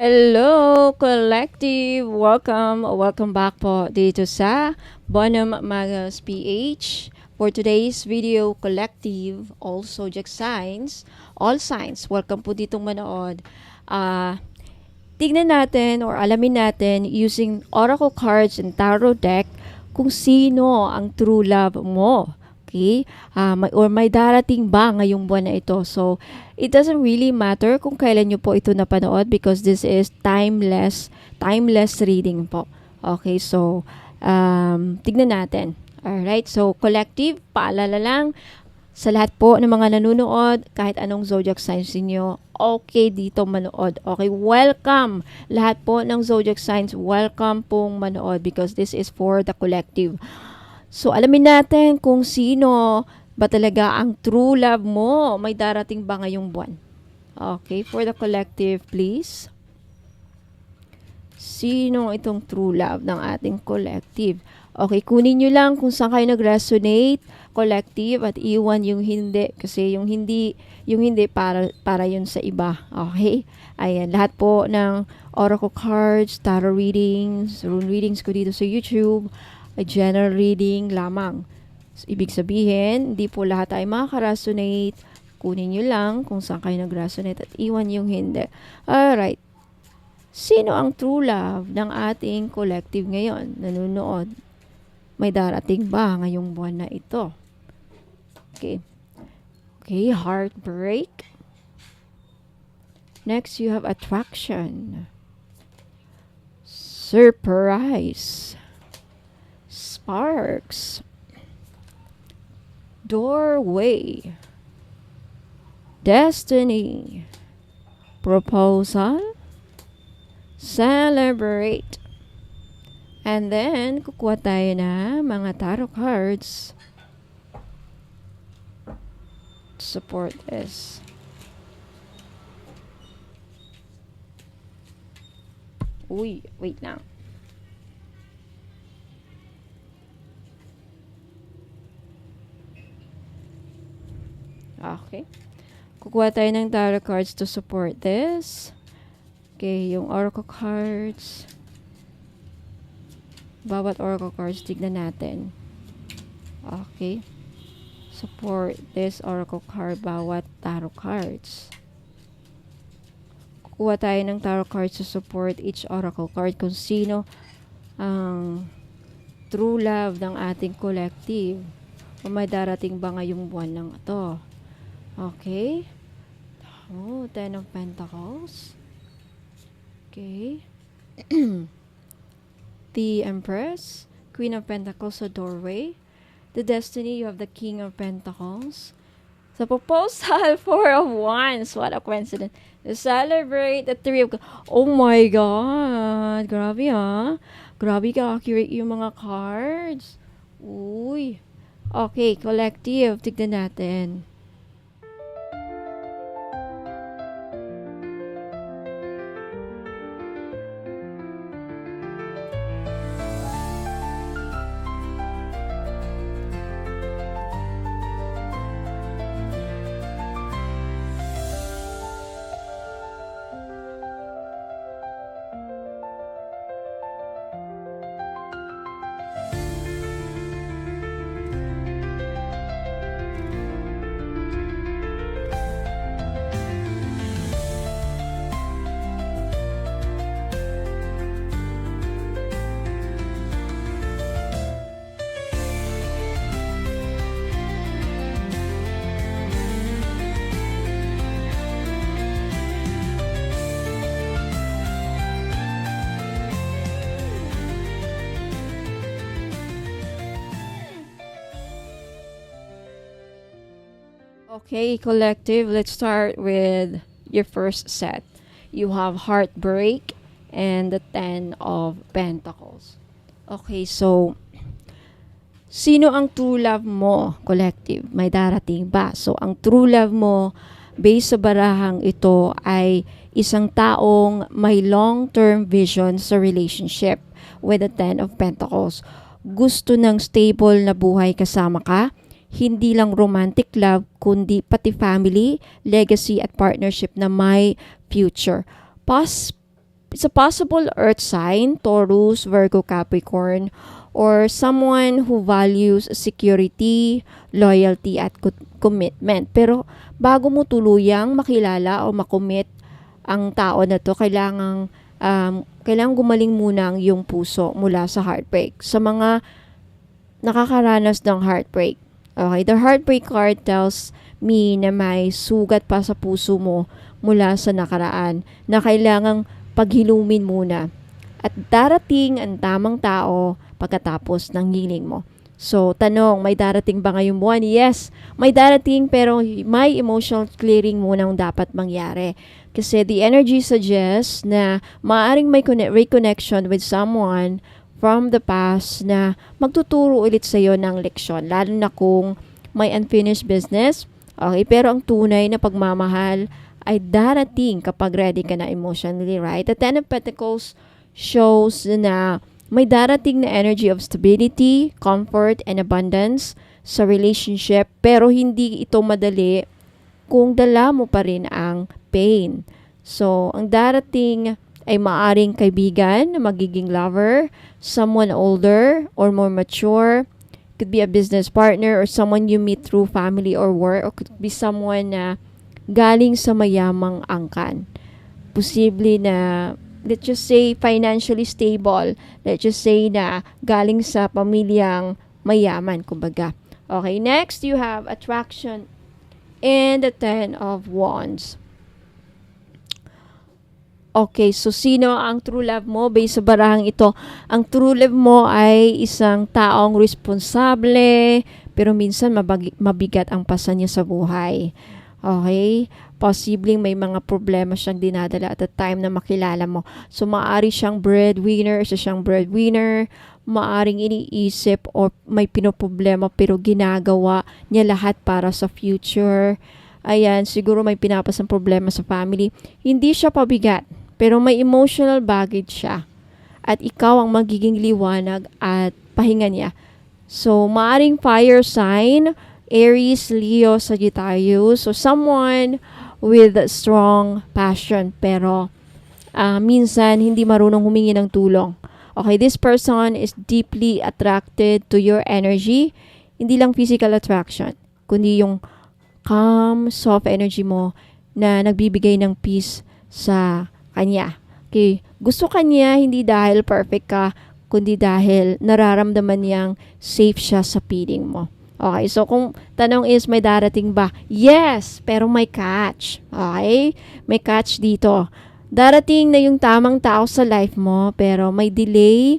Hello, collective! Welcome, welcome back po dito sa Bonham Magas PH. For today's video, collective, all zodiac signs, all signs, welcome po ditong manood. Ah, tignan natin or alamin natin using oracle cards and tarot deck kung sino ang true love mo. Okay? Ah, may, or may darating ba ngayong buwan na ito? So, it doesn't really matter kung kailan nyo po ito napanood because this is timeless, timeless reading po. Okay, so, um, tignan natin. Alright, so collective, paalala lang, sa lahat po ng mga nanonood, kahit anong zodiac signs niyo, okay dito manood. Okay, welcome lahat po ng zodiac signs, welcome pong manood because this is for the collective. So, alamin natin kung sino ba talaga ang true love mo. May darating ba ngayong buwan? Okay, for the collective, please. Sino itong true love ng ating collective? Okay, kunin nyo lang kung saan kayo nag-resonate, collective, at iwan yung hindi. Kasi yung hindi, yung hindi para, para yun sa iba. Okay? Ayan, lahat po ng oracle cards, tarot readings, rune readings ko dito sa YouTube, ay general reading lamang. So, ibig sabihin, hindi po lahat ay makaka-resonate. Kunin nyo lang kung saan kayo nag-resonate at iwan yung hindi. Alright. Sino ang true love ng ating collective ngayon? Nanonood. May darating ba ngayong buwan na ito? Okay. Okay, heartbreak. Next, you have attraction. Surprise. Sparks. Doorway. Destiny. Proposal. Celebrate. And then, kukuha tayo na mga tarot cards support this. Uy, wait lang. Okay. Kukuha tayo ng tarot cards to support this. Okay, yung oracle cards. Bawat oracle cards, tignan natin. Okay. Support this oracle card, bawat tarot cards. Kukuha tayo ng tarot cards to support each oracle card kung sino ang true love ng ating collective. O may darating ba ngayong buwan lang ito? Okay. Oh, Ten of Pentacles. Okay. the Empress, Queen of Pentacles sa doorway. The Destiny, you have the King of Pentacles. Sa proposal, Four of Wands. What a coincidence. To celebrate the Three of... Oh my God! Grabe ah. Grabe ka-accurate yung mga cards. Uy. Okay, collective. Tignan natin. Okay, collective, let's start with your first set. You have Heartbreak and the Ten of Pentacles. Okay, so sino ang true love mo, collective? May darating ba? So, ang true love mo, based sa barahang ito, ay isang taong may long-term vision sa relationship with the Ten of Pentacles. Gusto ng stable na buhay kasama ka, hindi lang romantic love, kundi pati family, legacy at partnership na may future. Pos it's a possible earth sign, Taurus, Virgo, Capricorn, or someone who values security, loyalty, at co- commitment. Pero bago mo tuluyang makilala o makommit ang tao na to, kailangang um, kailangan gumaling muna ang iyong puso mula sa heartbreak. Sa mga nakakaranas ng heartbreak. Okay, the heartbreak card tells me na may sugat pa sa puso mo mula sa nakaraan na kailangang paghilumin muna. At darating ang tamang tao pagkatapos ng healing mo. So, tanong, may darating ba ngayong buwan? Yes, may darating pero may emotional clearing muna ang dapat mangyari. Kasi the energy suggests na maaring may conne- reconnection with someone from the past na magtuturo ulit sa iyo ng leksyon. Lalo na kung may unfinished business. Okay, pero ang tunay na pagmamahal ay darating kapag ready ka na emotionally, right? The Ten of Pentacles shows na may darating na energy of stability, comfort, and abundance sa relationship pero hindi ito madali kung dala mo pa rin ang pain. So, ang darating ay maaring kaibigan, magiging lover, someone older or more mature, could be a business partner or someone you meet through family or work or could be someone na galing sa mayamang angkan. Posible na let's just say financially stable. Let's just say na galing sa pamilyang mayaman, kumbaga. Okay, next you have attraction and the Ten of Wands. Okay, so sino ang true love mo based sa barahang ito? Ang true love mo ay isang taong responsable, pero minsan mabigat ang pasan niya sa buhay. Okay? Posibleng may mga problema siyang dinadala at the time na makilala mo. So, maari siyang breadwinner, isa siyang breadwinner, maaring iniisip o may pinoproblema pero ginagawa niya lahat para sa future. Ayan, siguro may pinapasang problema sa family. Hindi siya pabigat, pero may emotional baggage siya. At ikaw ang magiging liwanag at pahinga niya. So, maaring fire sign, Aries, Leo, Sagittarius, so someone with strong passion pero ah, minsan hindi marunong humingi ng tulong. Okay, this person is deeply attracted to your energy, hindi lang physical attraction, kundi yung calm, soft energy mo na nagbibigay ng peace sa kanya. Okay, gusto kanya hindi dahil perfect ka, kundi dahil nararamdaman niyang safe siya sa piling mo. Okay, so kung tanong is may darating ba? Yes, pero may catch. Okay? May catch dito. Darating na yung tamang tao sa life mo, pero may delay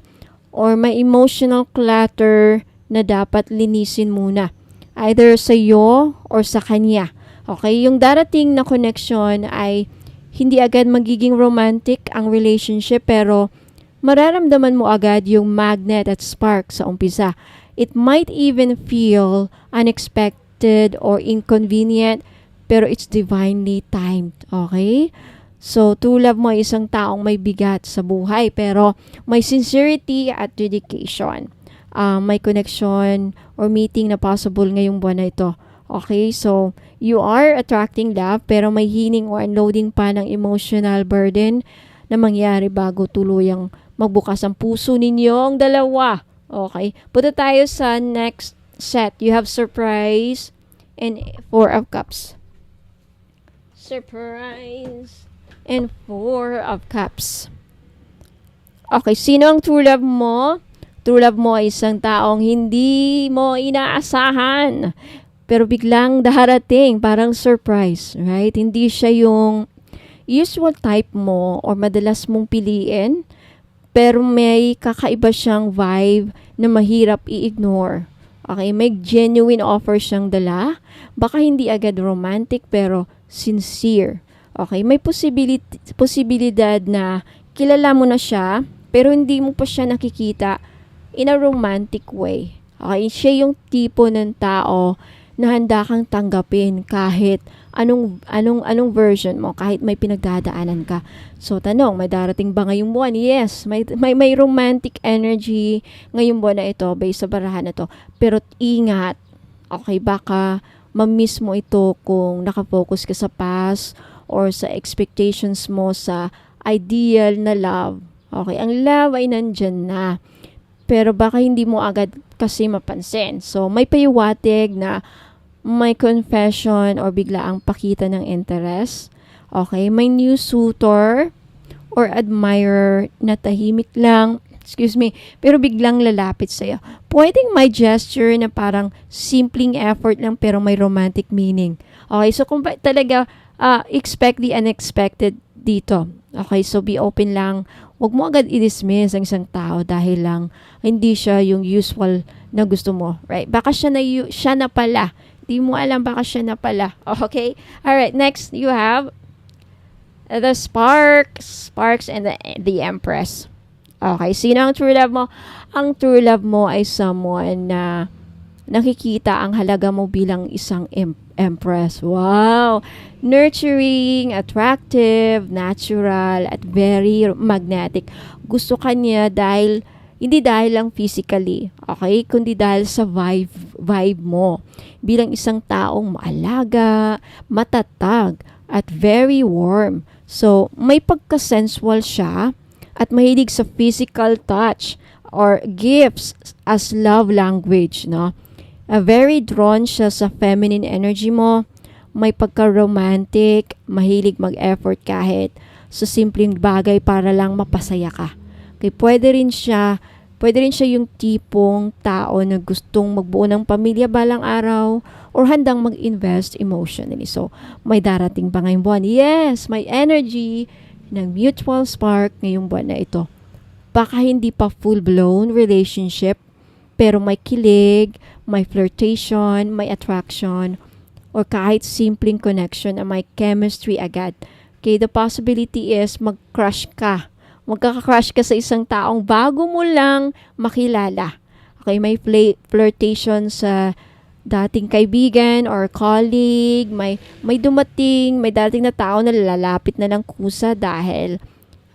or may emotional clutter na dapat linisin muna. Either sa iyo or sa kanya. Okay, yung darating na connection ay hindi agad magiging romantic ang relationship pero mararamdaman mo agad yung magnet at spark sa umpisa. It might even feel unexpected or inconvenient, pero it's divinely timed. Okay? So, true love mo ay isang taong may bigat sa buhay, pero may sincerity at dedication. Uh, may connection or meeting na possible ngayong buwan na ito. Okay? So, you are attracting love, pero may healing or unloading pa ng emotional burden na mangyari bago tuluyang magbukas ang puso ninyong dalawa. Okay. Punta tayo sa next set. You have surprise and four of cups. Surprise and four of cups. Okay, sino ang true love mo? True love mo ay isang taong hindi mo inaasahan. Pero biglang darating, parang surprise, right? Hindi siya yung usual type mo or madalas mong piliin pero may kakaiba siyang vibe na mahirap i-ignore. Okay, may genuine offer siyang dala. Baka hindi agad romantic pero sincere. Okay, may posibility, posibilidad na kilala mo na siya pero hindi mo pa siya nakikita in a romantic way. Okay, siya yung tipo ng tao na handa kang tanggapin kahit anong anong anong version mo kahit may pinagdadaanan ka. So tanong, may darating ba ngayong buwan? Yes, may may, may romantic energy ngayong buwan na ito based sa barahan na to. Pero ingat. Okay, baka ma-miss mo ito kung nakafocus ka sa past or sa expectations mo sa ideal na love. Okay, ang love ay nandyan na. Pero baka hindi mo agad kasi mapansin. So, may payuwatig na may confession or bigla ang pakita ng interest. Okay, may new suitor or admirer na tahimik lang, excuse me, pero biglang lalapit sa'yo. Pwedeng may gesture na parang simpleng effort lang pero may romantic meaning. Okay, so kung talaga uh, expect the unexpected dito. Okay, so be open lang. Huwag mo agad i-dismiss ang isang tao dahil lang hindi siya yung usual na gusto mo, right? Baka siya na, siya na pala. Di mo alam baka siya na pala. Okay? Alright, next you have the Sparks. Sparks and the, the Empress. Okay, sino ang true love mo? Ang true love mo ay someone na nakikita ang halaga mo bilang isang em- empress. Wow! Nurturing, attractive, natural, at very magnetic. Gusto ka niya dahil, hindi dahil lang physically, okay? Kundi dahil sa vibe, vibe mo. Bilang isang taong maalaga, matatag, at very warm. So, may pagka-sensual siya at mahilig sa physical touch or gifts as love language, no? Uh, very drawn siya sa feminine energy mo may pagka-romantic, mahilig mag-effort kahit sa simpleng bagay para lang mapasaya ka. Okay, pwede rin siya, pwede rin siya yung tipong tao na gustong magbuo ng pamilya balang araw or handang mag-invest emotionally. So, may darating ba ngayong buwan? Yes, may energy ng mutual spark ngayong buwan na ito. Baka hindi pa full-blown relationship, pero may kilig, may flirtation, may attraction, or kahit simpleng connection na may chemistry agad. Okay, the possibility is mag-crush ka. Magkaka-crush ka sa isang taong bago mo lang makilala. Okay, may flirtation sa dating kaibigan or colleague, may may dumating, may dating na tao na lalapit na ng kusa dahil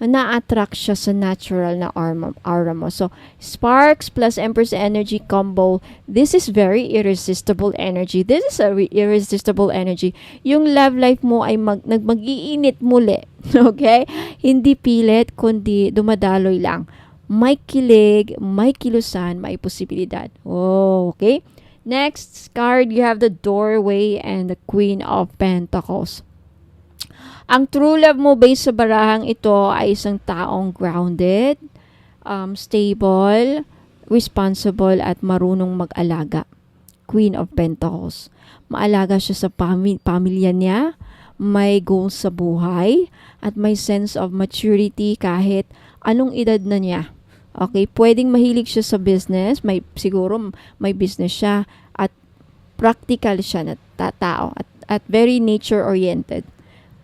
na-attract siya sa natural na aura, mo. So, Sparks plus Empress Energy combo, this is very irresistible energy. This is a irresistible energy. Yung love life mo ay mag, nagmag-iinit muli. Okay? Hindi pilit, kundi dumadaloy lang. May kilig, may kilusan, may posibilidad. Oh, okay? Next card, you have the doorway and the Queen of Pentacles. Ang true love mo based sa barahang ito ay isang taong grounded, um, stable, responsible at marunong mag-alaga. Queen of Pentacles. Maalaga siya sa pami- pamilya niya, may goals sa buhay, at may sense of maturity kahit anong edad na niya. Okay, pwedeng mahilig siya sa business, may siguro may business siya at practical siya na tao at, at very nature oriented.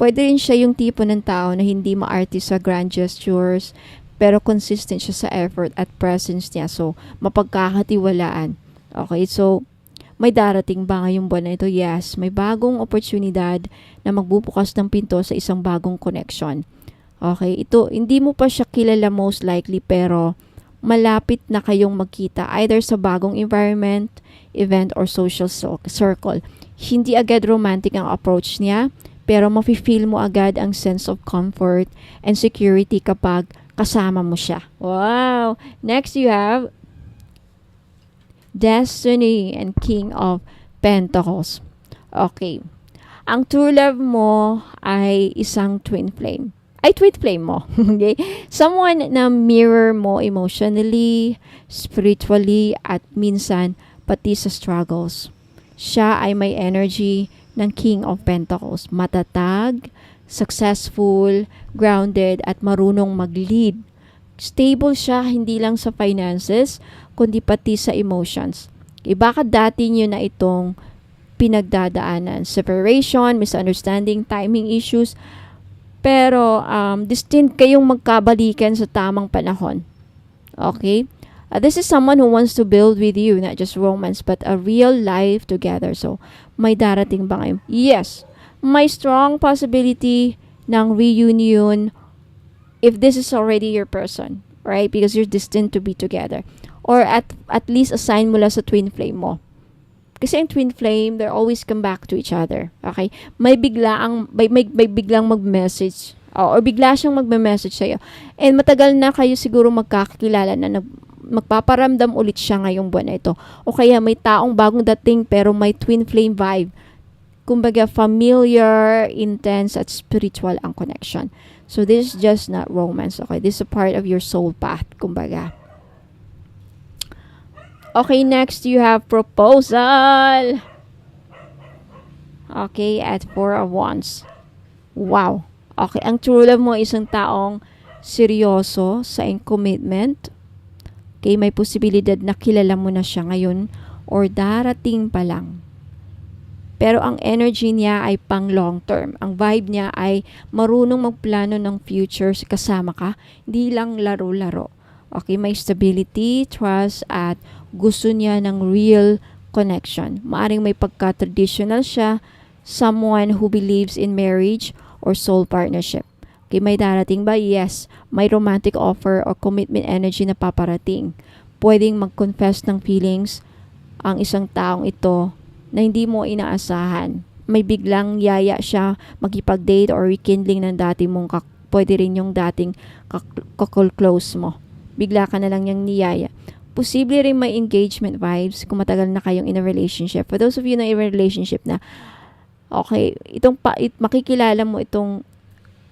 Pwede rin siya yung tipo ng tao na hindi maarte sa grand gestures, pero consistent siya sa effort at presence niya. So, mapagkakatiwalaan. Okay, so, may darating ba ngayong buwan na ito? Yes, may bagong oportunidad na magbubukas ng pinto sa isang bagong connection. Okay, ito, hindi mo pa siya kilala most likely, pero malapit na kayong magkita either sa bagong environment, event, or social circle. Hindi agad romantic ang approach niya, pero mafe-feel mo agad ang sense of comfort and security kapag kasama mo siya. Wow! Next you have Destiny and King of Pentacles. Okay. Ang true love mo ay isang twin flame. Ay, twin flame mo. okay? Someone na mirror mo emotionally, spiritually, at minsan pati sa struggles. Siya ay may energy ng King of Pentacles. Matatag, successful, grounded, at marunong mag-lead. Stable siya hindi lang sa finances, kundi pati sa emotions. E baka dati nyo na itong pinagdadaanan. Separation, misunderstanding, timing issues. Pero um, distinct kayong magkabalikan sa tamang panahon. Okay? Uh, this is someone who wants to build with you, not just romance, but a real life together. So, may darating ba ngayon? Yes. May strong possibility ng reunion if this is already your person, right? Because you're destined to be together. Or at at least assign mula sa twin flame mo. Kasi ang twin flame, they always come back to each other. Okay? May bigla ang may, may, may biglang mag-message O, or bigla siyang magme-message sa'yo. And matagal na kayo siguro magkakilala na nag, magpaparamdam ulit siya ngayong buwan na ito. O kaya may taong bagong dating pero may twin flame vibe. Kumbaga, familiar, intense, at spiritual ang connection. So, this is just not romance, okay? This is a part of your soul path, kumbaga. Okay, next you have proposal. Okay, at four of wands. Wow. Okay, ang true love mo isang taong seryoso sa commitment. Okay, may posibilidad na kilala mo na siya ngayon or darating pa lang. Pero ang energy niya ay pang long term. Ang vibe niya ay marunong magplano ng future kasama ka, hindi lang laro-laro. Okay, may stability, trust, at gusto niya ng real connection. Maaring may pagka-traditional siya, someone who believes in marriage or soul partnership. Okay, may darating ba? Yes. May romantic offer or commitment energy na paparating. Pwedeng mag-confess ng feelings ang isang taong ito na hindi mo inaasahan. May biglang yaya siya makipag-date or rekindling ng dati mong kak- pwede rin yung dating kakol-close mo. Bigla ka na lang yung niyaya. Posible rin may engagement vibes kung matagal na kayong in a relationship. For those of you na in a relationship na, okay, itong pa, it, makikilala mo itong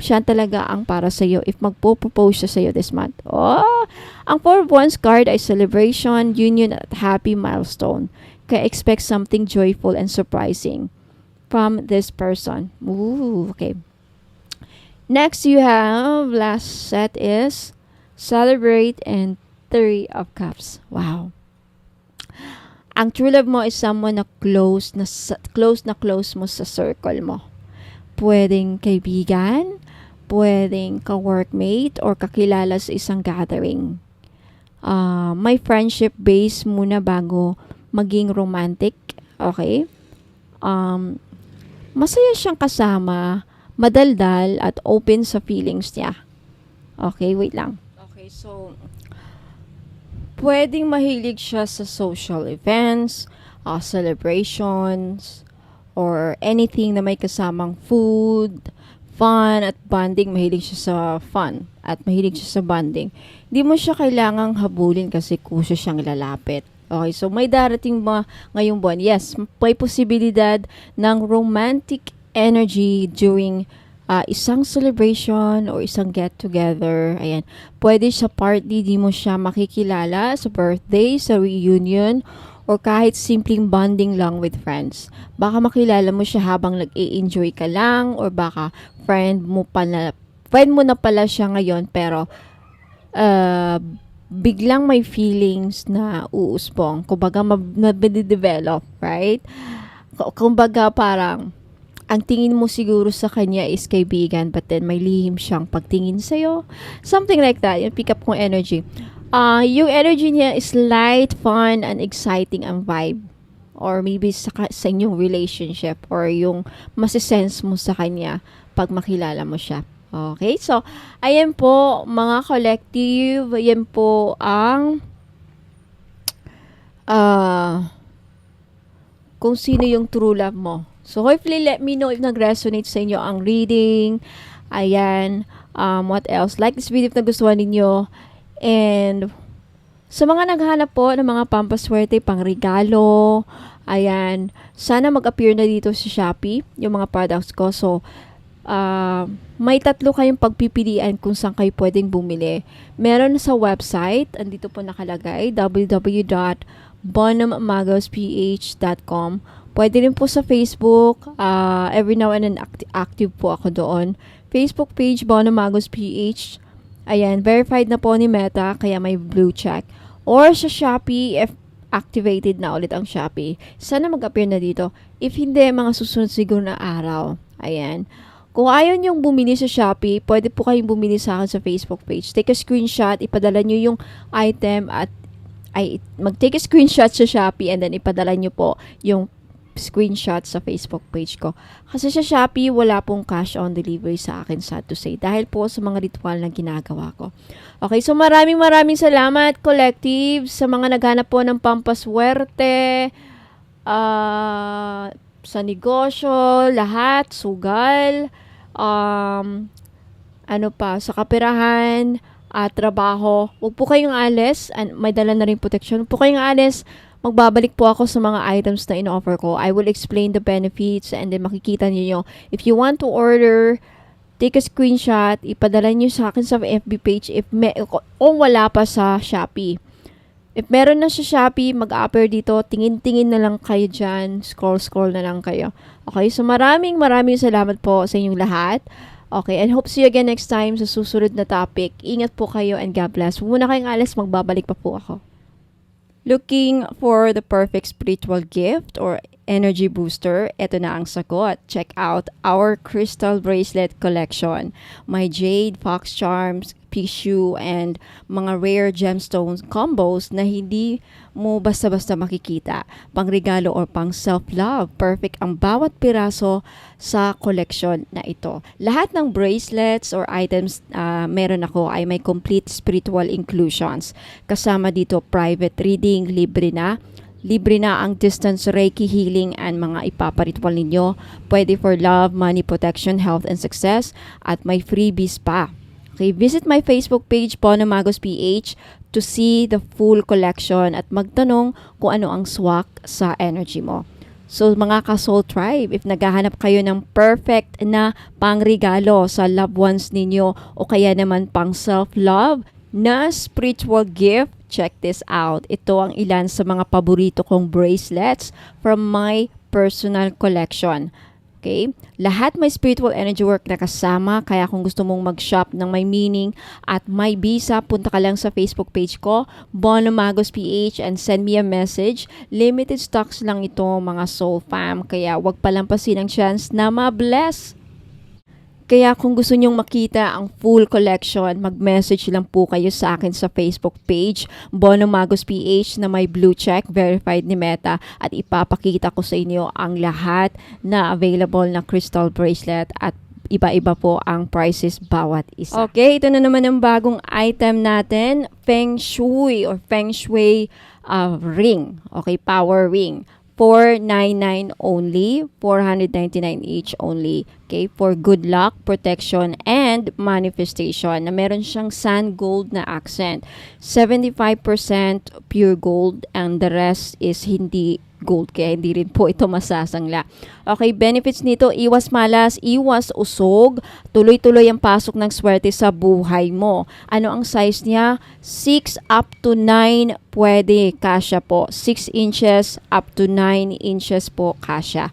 siya talaga ang para sa iyo if magpo-propose siya sa iyo this month. Oh, ang Four of Wands card ay celebration, union at happy milestone. Kaya expect something joyful and surprising from this person. Ooh, okay. Next you have last set is celebrate and three of cups. Wow. Ang true love mo is someone na close na close na close mo sa circle mo. Pwedeng kaibigan, pwedeng ka-workmate or kakilala sa isang gathering. Uh, may friendship base muna bago maging romantic. Okay? Um, masaya siyang kasama, madaldal at open sa feelings niya. Okay, wait lang. Okay, so pwedeng mahilig siya sa social events, uh, celebrations, or anything na may kasamang food, fun at bonding. Mahilig siya sa fun at mahilig siya sa bonding. Hindi mo siya kailangang habulin kasi kusa siyang lalapit. Okay, so may darating ba ngayong buwan? Yes, may posibilidad ng romantic energy during uh, isang celebration or isang get-together. Ayan. Pwede sa party, di mo siya makikilala sa birthday, sa reunion, or kahit simpleng bonding lang with friends. Baka makilala mo siya habang nag-i-enjoy ka lang or baka friend mo pa na, friend mo na pala siya ngayon pero uh, biglang may feelings na uusbong. Kumbaga, mabidevelop, right? Kumbaga, parang, ang tingin mo siguro sa kanya is kaibigan, but then may lihim siyang pagtingin sa'yo. Something like that. Yung pick up kong energy. Uh, yung energy niya is light, fun, and exciting ang vibe. Or maybe sa, sa inyong relationship or yung masisense mo sa kanya pag makilala mo siya. Okay, so, ayan po, mga collective, ayan po ang uh, kung sino yung true love mo. So, hopefully, let me know if nag-resonate sa inyo ang reading. Ayan, um, what else? Like this video if nagustuhan ninyo. And, sa mga naghanap po ng mga pampaswerte, pang regalo, ayan, sana mag-appear na dito sa Shopee, yung mga products ko. So, uh, may tatlo kayong pagpipilian kung saan kayo pwedeng bumili. Meron sa website, andito po nakalagay, www.bonhamagosph.com. Pwede rin po sa Facebook, uh, every now and then act- active po ako doon. Facebook page, Bonamagos PH. Ayan, verified na po ni Meta, kaya may blue check. Or sa Shopee, if activated na ulit ang Shopee, sana mag-appear na dito. If hindi, mga susunod siguro na araw. Ayan. Kung ayaw niyong bumili sa Shopee, pwede po kayong bumili sa akin sa Facebook page. Take a screenshot, ipadala niyo yung item at ay mag-take a screenshot sa Shopee and then ipadala niyo po yung screenshot sa Facebook page ko. Kasi sa Shopee, wala pong cash on delivery sa akin, sad to say. Dahil po sa mga ritual na ginagawa ko. Okay, so maraming maraming salamat, collective, sa mga naghanap po ng pampaswerte, uh, sa negosyo, lahat, sugal, um, ano pa, sa kapirahan, at trabaho. Huwag po kayong alis. And may dala na rin protection. Huwag po kayong alis. Magbabalik po ako sa mga items na in-offer ko. I will explain the benefits and then makikita niyo If you want to order, take a screenshot, ipadala niyo sa akin sa FB page if may, kung wala pa sa Shopee. If meron na sa Shopee, mag-appear dito, tingin-tingin na lang kayo dyan, scroll-scroll na lang kayo. Okay, so maraming maraming salamat po sa inyong lahat. Okay, and hope see you again next time sa susunod na topic. Ingat po kayo and God bless. Muna kayong alis, magbabalik pa po ako. Looking for the perfect spiritual gift or energy booster? Ito na ang sagot. Check out our crystal bracelet collection. My jade, fox charms, tissue, and mga rare gemstones combos na hindi mo basta-basta makikita. Pangregalo or pang self-love. Perfect ang bawat piraso sa collection na ito. Lahat ng bracelets or items uh, meron ako ay may complete spiritual inclusions. Kasama dito private reading, libre na Libre na ang distance Reiki healing and mga ipaparitwal ninyo. Pwede for love, money, protection, health, and success. At may freebies pa. Okay, visit my Facebook page, Bono Magos PH, to see the full collection at magtanong kung ano ang swak sa energy mo. So mga ka-soul tribe, if naghahanap kayo ng perfect na pangregalo sa loved ones ninyo o kaya naman pang self-love na spiritual gift, check this out. Ito ang ilan sa mga paborito kong bracelets from my personal collection. Okay? Lahat may spiritual energy work na kasama. Kaya kung gusto mong mag-shop ng may meaning at may visa, punta ka lang sa Facebook page ko, Bono Magos PH and send me a message. Limited stocks lang ito mga soul fam. Kaya wag palampasin ang chance na ma-bless kaya kung gusto nyong makita ang full collection, mag-message lang po kayo sa akin sa Facebook page, Bono Magos PH na may blue check, verified ni Meta at ipapakita ko sa inyo ang lahat na available na crystal bracelet at iba-iba po ang prices bawat isa. Okay, ito na naman ang bagong item natin, Feng Shui or Feng Shui uh, ring. Okay, power ring. 499 only, 499 each only. Okay, for good luck, protection, and manifestation na meron siyang sand gold na accent. 75% pure gold and the rest is hindi gold kaya hindi rin po ito masasangla. Okay, benefits nito, iwas malas, iwas usog, tuloy-tuloy ang pasok ng swerte sa buhay mo. Ano ang size niya? 6 up to 9 pwede, kasya po. 6 inches up to 9 inches po kasya.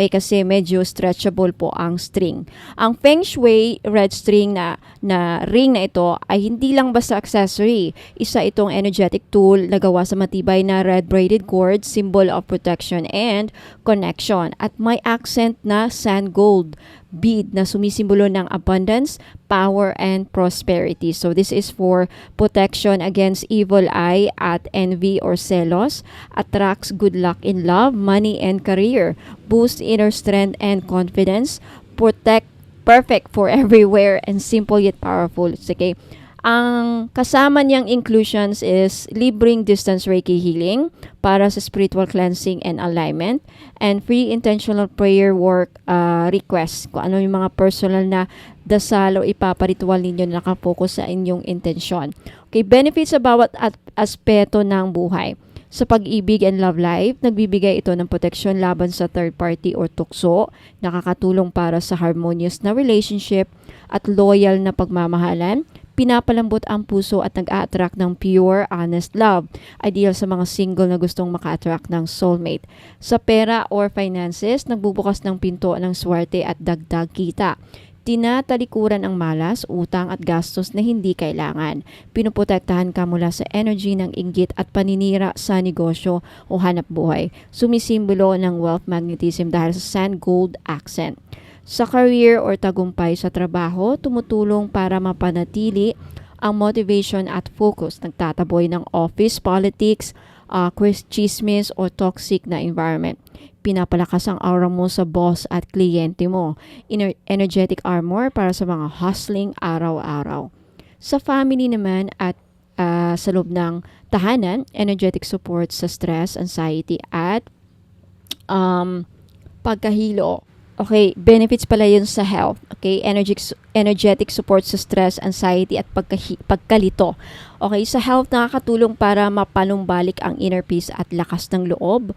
Okay, kasi medyo stretchable po ang string. Ang Feng Shui red string na, na ring na ito ay hindi lang basta accessory. Isa itong energetic tool na gawa sa matibay na red braided cord, symbol of protection and connection. At may accent na sand gold bead na sumisimbolo ng abundance, power, and prosperity. So this is for protection against evil eye at envy or celos, attracts good luck in love, money, and career, boost inner strength and confidence, protect perfect for everywhere, and simple yet powerful. Okay. Ang kasama niyang inclusions is libreng distance Reiki healing para sa spiritual cleansing and alignment and free intentional prayer work uh, request kung ano yung mga personal na dasal o ipaparitual ninyo na nakapokus sa inyong intensyon. Okay, benefits sa bawat at aspeto ng buhay. Sa pag-ibig and love life, nagbibigay ito ng proteksyon laban sa third party or tukso, nakakatulong para sa harmonious na relationship at loyal na pagmamahalan, pinapalambot ang puso at nag-a-attract ng pure, honest love. Ideal sa mga single na gustong maka-attract ng soulmate. Sa pera or finances, nagbubukas ng pinto ng swerte at dagdag kita. Tinatalikuran ang malas, utang at gastos na hindi kailangan. Pinuprotektahan ka mula sa energy ng inggit at paninira sa negosyo o hanap buhay. Sumisimbolo ng wealth magnetism dahil sa sand gold accent. Sa career or tagumpay sa trabaho, tumutulong para mapanatili ang motivation at focus. Nagtataboy ng office politics, uh, chismis o toxic na environment. Pinapalakas ang aura mo sa boss at kliyente mo. Ener- energetic armor para sa mga hustling araw-araw. Sa family naman at uh, sa loob ng tahanan, energetic support sa stress, anxiety at um, pagkahilo Okay, benefits pala yun sa health. Okay, energetic, energetic support sa stress, anxiety, at pagkahi, pagkalito. Okay, sa health, nakakatulong para mapanumbalik ang inner peace at lakas ng loob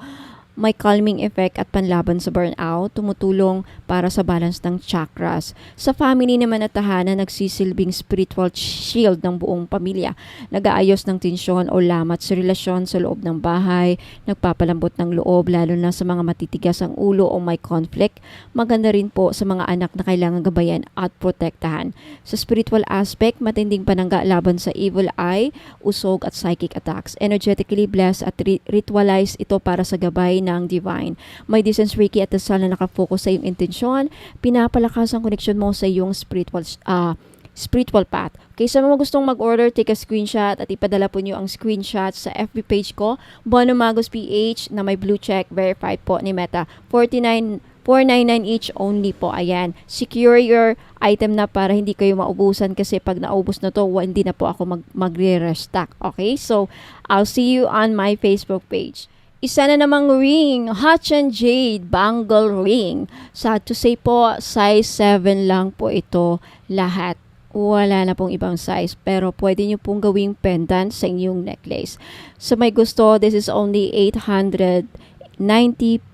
may calming effect at panlaban sa burnout, tumutulong para sa balance ng chakras. Sa family naman at tahanan, nagsisilbing spiritual shield ng buong pamilya. Nag-aayos ng tensyon o lamat sa relasyon sa loob ng bahay, nagpapalambot ng loob lalo na sa mga matitigas ang ulo o may conflict. Maganda rin po sa mga anak na kailangan gabayan at protektahan. Sa spiritual aspect, matinding panangga laban sa evil eye, usog at psychic attacks. Energetically blessed at ri- ritualize ito para sa gabay ng divine. May distance Reiki at dasal na nakafocus sa iyong intensyon, pinapalakas ang connection mo sa iyong spiritual uh, spiritual path. Okay, sa mga gustong mag-order, take a screenshot at ipadala po niyo ang screenshot sa FB page ko, Bono Magos PH na may blue check, verified po ni Meta. 49 499 each only po. Ayan. Secure your item na para hindi kayo maubusan kasi pag naubos na to, hindi na po ako mag magre-restock. Okay? So, I'll see you on my Facebook page. Isa na namang ring, Hot and Jade Bangle Ring. Sad to say po, size 7 lang po ito lahat. Wala na pong ibang size pero pwede nyo pong gawing pendant sa inyong necklace. So may gusto, this is only 890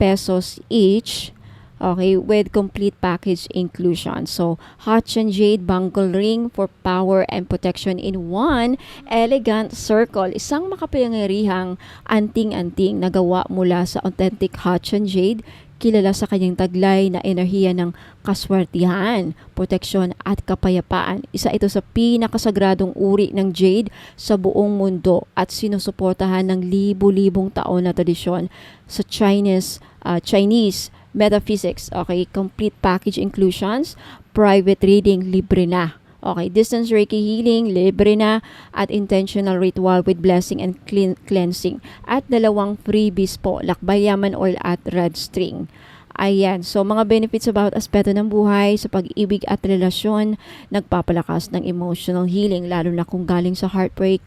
pesos each. Okay, with complete package inclusion. So, Hot and Jade Bangle Ring for power and protection in one elegant circle. Isang makapangyarihang anting-anting na gawa mula sa authentic Hot and Jade kilala sa kanyang taglay na enerhiya ng kaswertihan, proteksyon at kapayapaan. Isa ito sa pinakasagradong uri ng jade sa buong mundo at sinusuportahan ng libu-libong taon na tradisyon sa Chinese uh, Chinese metaphysics. Okay, complete package inclusions, private reading, libre na. Okay, distance Reiki healing, libre na, at intentional ritual with blessing and clean, cleansing. At dalawang freebies po, lakbay yaman oil at red string. Ayan, so mga benefits about aspeto ng buhay sa pag-ibig at relasyon, nagpapalakas ng emotional healing lalo na kung galing sa heartbreak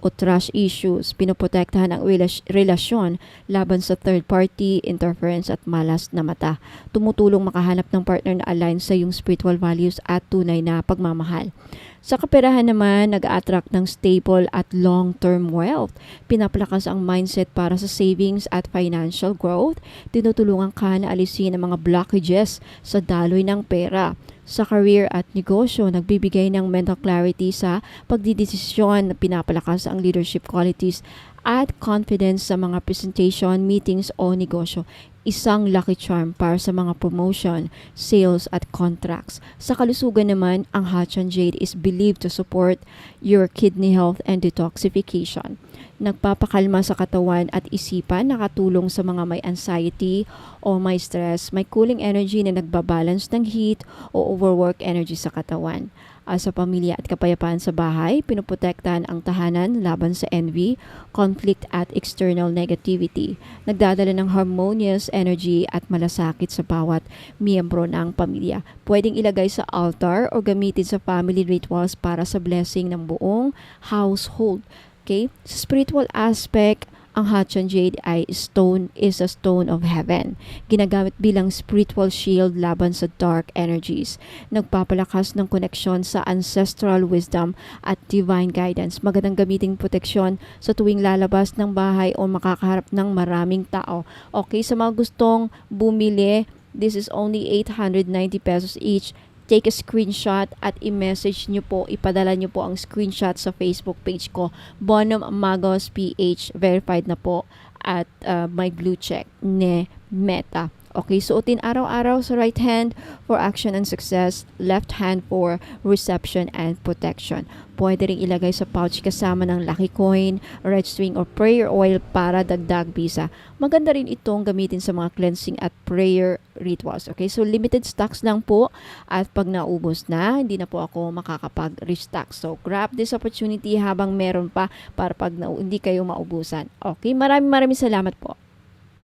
o trust issues, pinoprotektahan ang relasyon laban sa third party, interference at malas na mata. Tumutulong makahanap ng partner na align sa iyong spiritual values at tunay na pagmamahal. Sa kaperahan naman, nag-attract ng stable at long-term wealth. Pinapalakas ang mindset para sa savings at financial growth. Tinutulungan ka na alisin ang mga blockages sa daloy ng pera sa career at negosyo, nagbibigay ng mental clarity sa pagdidesisyon na pinapalakas ang leadership qualities at confidence sa mga presentation, meetings o negosyo. Isang lucky charm para sa mga promotion, sales at contracts. Sa kalusugan naman, ang Hachan Jade is believed to support your kidney health and detoxification nagpapakalma sa katawan at isipan, nakatulong sa mga may anxiety o may stress, may cooling energy na nagbabalance ng heat o overwork energy sa katawan. Uh, sa pamilya at kapayapaan sa bahay, pinuprotektahan ang tahanan laban sa envy, conflict at external negativity. Nagdadala ng harmonious energy at malasakit sa bawat miyembro ng pamilya. Pwedeng ilagay sa altar o gamitin sa family rituals para sa blessing ng buong household. Okay? Sa spiritual aspect, ang Hachan Jade ay stone is a stone of heaven. Ginagamit bilang spiritual shield laban sa dark energies. Nagpapalakas ng koneksyon sa ancestral wisdom at divine guidance. Magandang gamiting proteksyon sa tuwing lalabas ng bahay o makakaharap ng maraming tao. Okay, sa mga gustong bumili, this is only 890 pesos each take a screenshot at i-message nyo po, ipadala nyo po ang screenshot sa Facebook page ko, Bonum Magos PH, verified na po at uh, my blue check ne Meta. Okay, suotin araw-araw sa right hand for action and success, left hand for reception and protection. Pwede rin ilagay sa pouch kasama ng lucky coin, red string or prayer oil para dagdag bisa. Maganda rin itong gamitin sa mga cleansing at prayer rituals. Okay, so limited stocks lang po at pag naubos na, hindi na po ako makakapag-restock. So grab this opportunity habang meron pa para pag na, hindi kayo maubusan. Okay, maraming maraming salamat po.